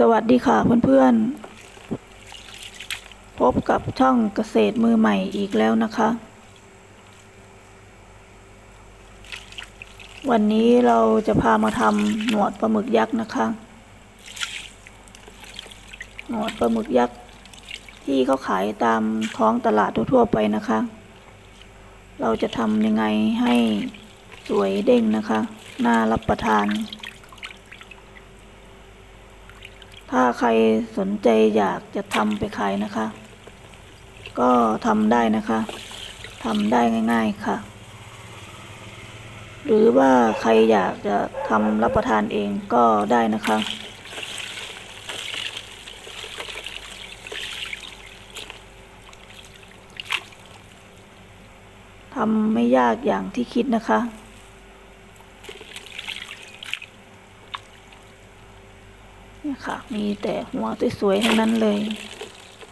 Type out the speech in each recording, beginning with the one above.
สวัสดีค่ะเพื่อนๆ พบกับช่องเกษตรมือใหม่อีกแล้วนะคะ วันนี้เราจะพามาทำหนวดปลาหมึกยักษ์นะคะ หนวดปลาหมึกยักษ์ที่เขาขายตามท้องตลาดทั่วๆไปนะคะ เราจะทำยังไงให้สวยเด้งนะคะ น่ารับประทาน ถ้าใครสนใจอยากจะทำไปขายนะคะ ก็ทำได้นะคะทำได้ง่าย ๆค่ะ หรือว่าใครอยากจะทำรับประทานเองก็ได้นะคะ ทำไม่ยากอย่างที่คิดนะคะ เนี่ยค่ะ มีแต่หัวสวยๆทั้งนั้นเลย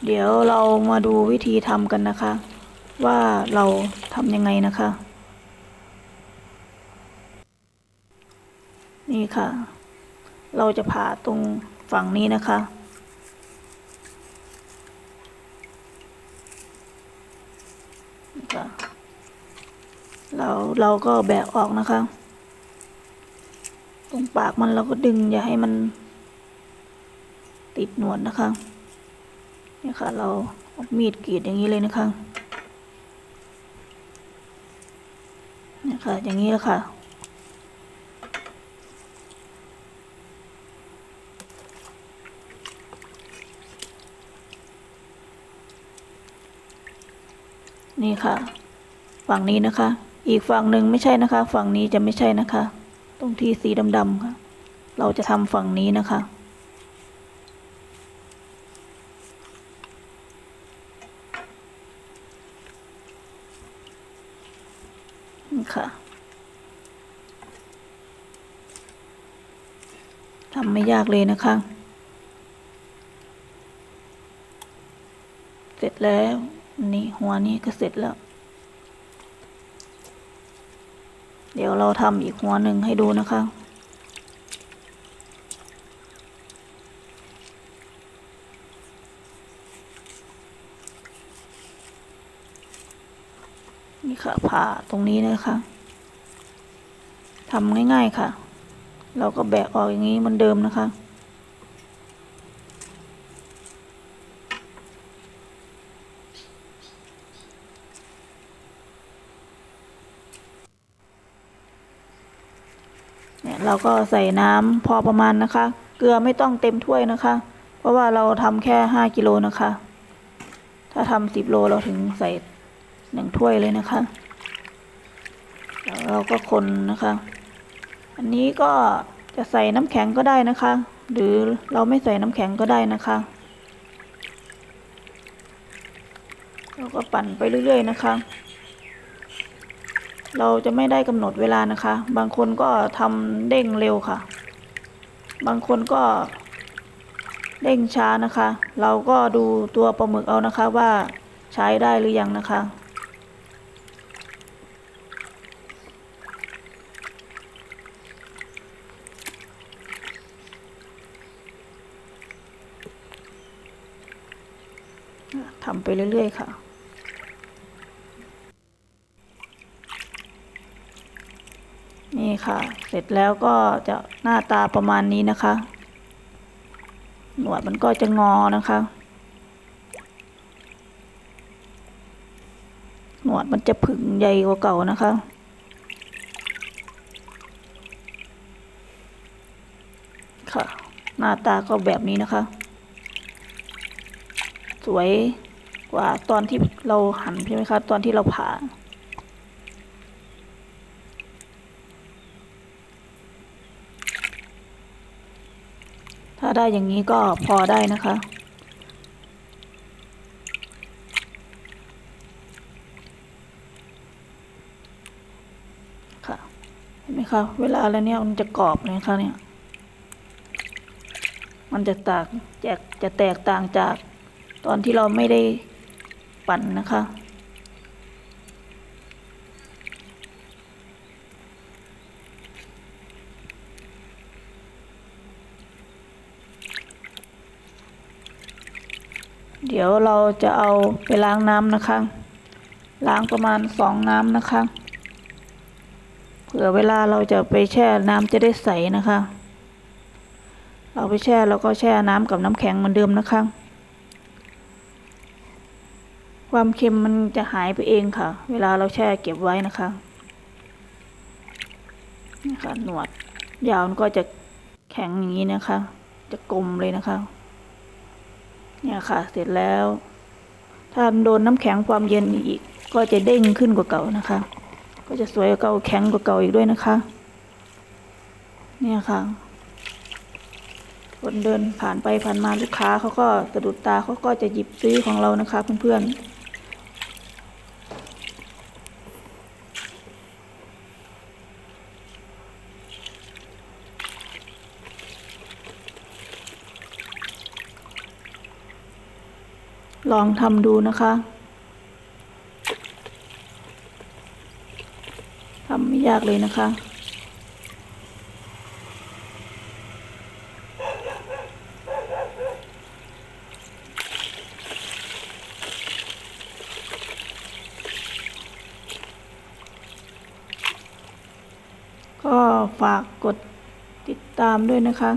เดี๋ยวเรามาดูวิธีทำกันนะคะ ว่าเราทำยังไงนะคะ นี่ค่ะ เราจะผ่าตรงฝั่งนี้นะคะนี่ค่ะเราเราก็แบกออกนะคะ ตรงปากมันเราก็ดึงอย่าให้มัน ติดหนวดนะคะเนี่ยค่ะเราเอามีดกรีดอย่างนี้เลยนะคะเนี่ยค่ะอย่างนี้แหละค่ะนี่ค่ะ ฝั่งนี้นะคะ อีกฝั่งหนึ่งไม่ใช่นะคะ ฝั่งนี้จะไม่ใช่นะคะ ตรงที่สีดำๆค่ะ เราจะทำฝั่งนี้นะคะ ค่ะทำไม่ยากเลยนะคะ เสร็จแล้วนี่หัวนี้ก็เสร็จแล้ว เดี๋ยวเราทำอีกหัวหนึ่งให้ดูนะคะ นี่ค่ะผ่าตรงนี้นะคะทำง่ายๆค่ะ เราก็แบกออกอย่างนี้เหมันเดิมนะคะ เนี่ยเราก็ใส่น้ำพอประมาณนะคะ เกลือไม่ต้องเต็มถ้วยนะคะ เพราะว่าเราทำแค่ห้ากิโลนะคะ ถ้าทำสิบโลเราถึงใส่ หนึ่งถ้วยเลยนะคะ แล้วเราก็คนนะคะ อันนี้ก็จะใส่น้ำแข็งก็ได้นะคะ หรือเราไม่ใส่น้ำแข็งก็ได้นะคะ เราก็ปั่นไปเรื่อย ๆ นะคะ เราจะไม่ได้กำหนดเวลานะคะ บางคนก็ทำเด้งเร็วค่ะ บางคนก็เด้งช้านะคะ เราก็ดูตัวปลาหมึกเอานะคะว่าใช้ได้หรือยังนะคะ ทำไปเรื่อย ๆ ค่ะ นี่ค่ะ เสร็จแล้วก็จะหน้าตาประมาณนี้นะคะ หนวดมันก็จะงอนะคะ หนวดมันจะผึ่งใหญ่กว่าเก่านะคะค่ะหน้าตาก็แบบนี้นะคะ สวย กว่าตอนที่เราหั่นใช่ไหมคะตอนที่เราผ่าถ้าได้อย่างนี้ก็พอได้นะคะ ค่ะ เห็นไหมคะ เวลาแล้วเนี่ยมันจะกรอบเลยนะคะเนี่ย มันจะตางแจกจะแตกต่างจากตอนที่เราไม่ได้ ปั่นนะคะเดี๋ยวเราจะเอาไปล้างน้ำนะคะ ล้างประมาณสองน้ำนะคะ เผื่อเวลาเราจะไปแช่น้ำจะได้ใสนะคะ เราไปแช่แล้วก็แช่น้ำกับน้ำแข็งเหมือนเดิมนะคะ ความเค็มมันจะหายไปเองค่ะ เวลาเราแช่เก็บไว้นะคะนี่ค่ะหนวดยาวก็จะแข็งอย่างนี้นะคะ จะกลมเลยนะคะ เนี่ยค่ะ เสร็จแล้ว ถ้าโดนน้ำแข็งความเย็นอีก ก็จะเด้งขึ้นกว่าเก่านะคะ ก็จะสวยกว่าเก่าแข็งกว่าเก่าอีกด้วยนะคะ เนี่ยค่ะ คนเดินผ่านไปผ่านมาลูกค้าเขาก็สะดุดตาเขาก็จะหยิบซื้อของเรานะคะเพื่อนๆ ลองทำดูนะคะทำไม่ยากเลยนะคะ ก็ฝากกดติดตามด้วยนะคะ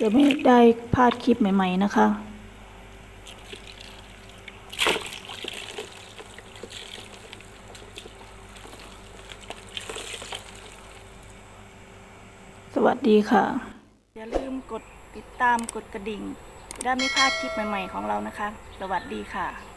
จะไม่ได้พลาดคลิปใหม่ ๆ นะคะ ดีค่ะ อย่าลืมกดติดตามกดกระดิ่ง จะได้ไม่พลาดคลิปใหม่ ๆ ของเรานะคะ สวัสดีค่ะ